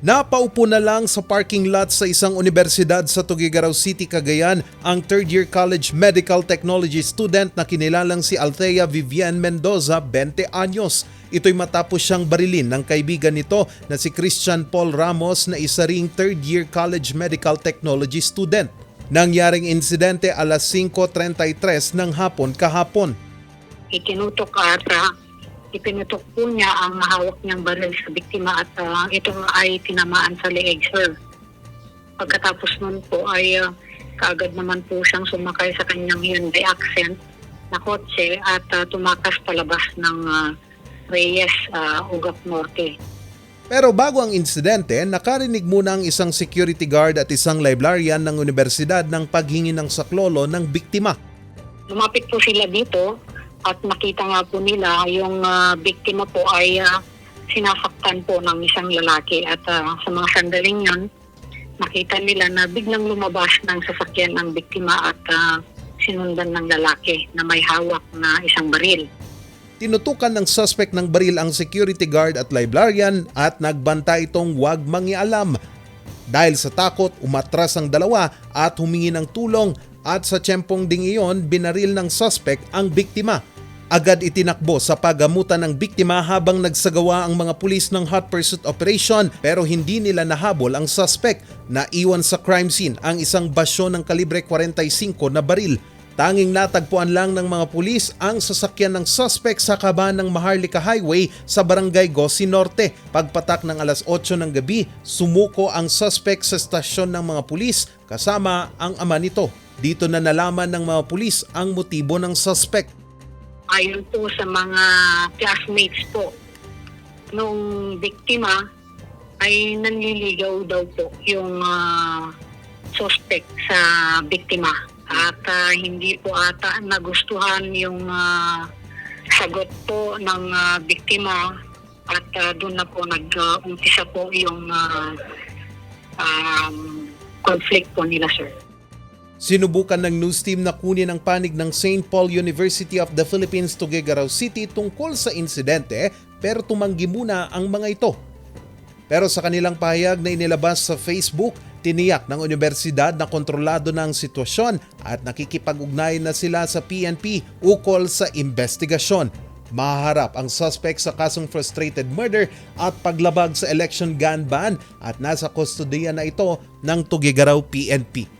Napaupo na lang sa parking lot sa isang universidad sa Tuguegarao City, Cagayan ang third-year college medical technology student na kinilalang si Althea Vivian Mendoza, 20 anyos. Ito'y matapos siyang barilin ng kaibigan nito na si Christian Paul Ramos na isa ring third-year college medical technology student. Nangyaring insidente alas 5.33 ng hapon kahapon. itinutok ata, ipinutok po niya ang hawak niyang baril sa biktima at ah, ito ay tinamaan sa leeg, sir. Pagkatapos nun po ay ah, kaagad naman po siyang sumakay sa kanyang Hyundai Accent na kotse at ah, tumakas palabas ng ah, Reyes, ah, Ugap Norte. Pero bago ang insidente, nakarinig muna ang isang security guard at isang librarian ng universidad ng paghingi ng saklolo ng biktima. lumapit po sila dito at makita nga po nila yung ah, biktima po ay ah, sinasaktan po ng isang lalaki at ah, sa mga sandaling yun, nakita nila na biglang lumabas ng sasakyan ng biktima at ah, sinundan ng lalaki na may hawak na isang baril. Tinutukan ng suspect ng baril ang security guard at librarian at nagbanta itong huwag mangialam. Dahil sa takot, umatras ang dalawa at humingi ng tulong at sa tiyempong ding iyon, binaril ng suspect ang biktima. Agad itinakbo sa pagamutan ng biktima habang nagsagawa ang mga pulis ng hot pursuit operation pero hindi nila nahabol ang suspect na iwan sa crime scene ang isang basyo ng kalibre 45 na baril Tanging natagpuan lang ng mga pulis ang sasakyan ng suspect sa kaban ng Maharlika Highway sa Barangay Gosi Norte. Pagpatak ng alas 8 ng gabi, sumuko ang suspect sa stasyon ng mga pulis kasama ang ama nito. Dito na nalaman ng mga pulis ang motibo ng suspect. Ayon po sa mga classmates po nung biktima ay nanliligaw daw po yung ah, suspect sa biktima at ah, hindi po ata nagustuhan yung ah, sagot po ng ah, biktima at ah, doon na po nag-umpisa po yung ah, um, conflict po nila sir. Sinubukan ng news team na kunin ang panig ng St. Paul University of the Philippines Tuguegarao City tungkol sa insidente pero tumanggi muna ang mga ito. Pero sa kanilang pahayag na inilabas sa Facebook, tiniyak ng universidad na kontrolado na ang sitwasyon at nakikipag-ugnay na sila sa PNP ukol sa investigasyon. Maharap ang suspect sa kasong frustrated murder at paglabag sa election gun ban at nasa kustodiya na ito ng Tuguegarao PNP.